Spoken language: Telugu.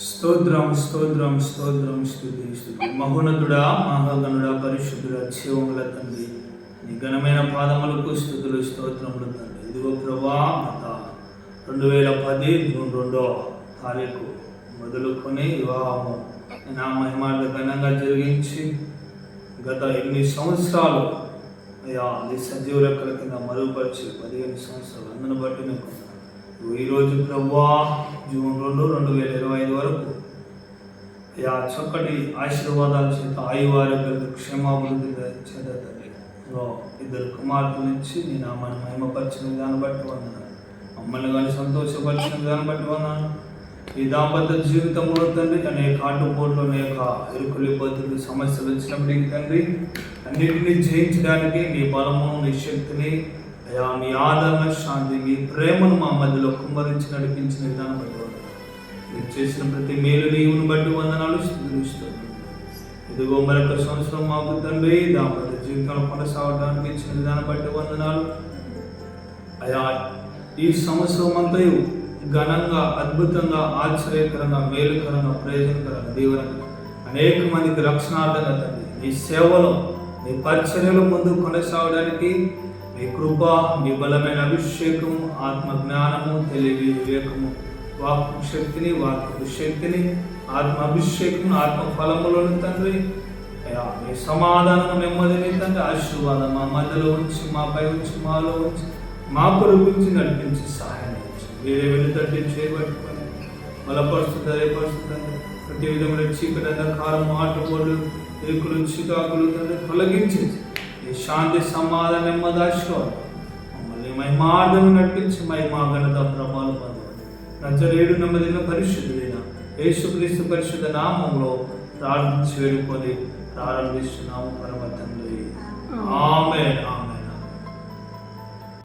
స్తోత్రం స్తోత్రం స్తోత్రం స్థుతి స్థుతి మహోన్నతుడా మహాగణుడా పరిశుద్ధుడా జీవముల తండ్రి. నీ ఘనమైన పాదములకు స్థుతులు స్తోత్రములు తండ్రి. ఇదిగో ప్రభా మత రెండు వేల పది జూన్ రెండో తారీఖు. మొదలుకొని వివాహము. నా మహిమార్థ ఘనంగా జరిగించి గత ఎనిమిది సంవత్సరాలు అయ్యా నీ సజీవ లెక్కల కింద మరుగుపరిచి పదిహేను సంవత్సరాలు. అందును బట్టి నీకు ఈరోజు ప్రభా జూన్ రెండు రెండు వేల ఇరవై ఐదు వరకు అయ్యా చక్కటి ఆశీర్వాదాల చేత ఆయు క్షేమాభివృద్ధి చేత ఇద్దరు కుమార్తెలు నుంచి నీ నామాన్ని మహిమపరిచిన దాన్ని బట్టి వందనాను మమ్మల్ని కానీ సంతోషపరిచిన దాన్ని బట్టి వందనాను ఈ దాంపత్య జీవితంలో తండ్రి అనేక ఆటుపోట్లు అనేక ఇరుకులు ఇబ్బందులు సమస్యలు వచ్చినప్పటికీ తండ్రి అన్నింటినీ జయించడానికి నీ బలము నీ శక్తిని అయ్యా మీ ఆదరణ శాంతి మీ ప్రేమను మా మధ్యలో కుమ్మరించి నడిపించిన విధానం బట్టి మీరు చేసిన ప్రతి మేలు నీవును బట్టి వందనాలు స్థుతిస్తున్నాను ఇదిగో మరొక సంవత్సరం మాకు తండ్రి దాంపత్య జీవితంలో కొనసాగడానికి ఇచ్చిన విధానం బట్టి వందనాలు. అయా ఈ సంవత్సరం అంతా ఘనంగా అద్భుతంగా ఆశ్చర్యకరంగా మేలుకరంగా ప్రయోజనకరంగా దీవనంగా అనేక మందికి రక్షణార్థంగా తండ్రి నీ సేవలో నీ పరిచర్యలో ముందు కొనసాగడానికి మీ కృప మీ బలమైన అభిషేకము ఆత్మ జ్ఞానము తెలివి వివేకము వాక్కు శక్తిని వాక్కు శక్తిని ఆత్మ అభిషేకము ఆత్మ ఫలములను తండ్రి అయ్యా మీ సమాధానము నెమ్మదిని తండ్రి ఆశీర్వాదం మా మధ్యలో ఉంచి మాపై ఉంచి మాలో ఉంచి మా గురించి నడిపించి సహాయం వేరే మీరే వెళ్ళి తట్టి చేయబట్టుకొని బలపరుస్తుంది ధైర్యపరుస్తుంది ప్రతి విధమైన చీకటి అంధకారం ఆటపోలు ఇరుకులు చికాకులు తండ్రి తొలగించేసి ఈ శాంతి సమాధానం నెమ్మదాశీర్వాదం మమ్మల్ని మహిమార్థం నడిపించి మహిమా ఘనత ప్రభావం పొందవాలి నచ్చరేడు నెమ్మదిన పరిశుద్ధుడైన యేసుక్రీస్తు పరిశుద్ధ నామంలో ప్రార్థించి వేడుకొని ప్రారంభిస్తున్నాము పరమ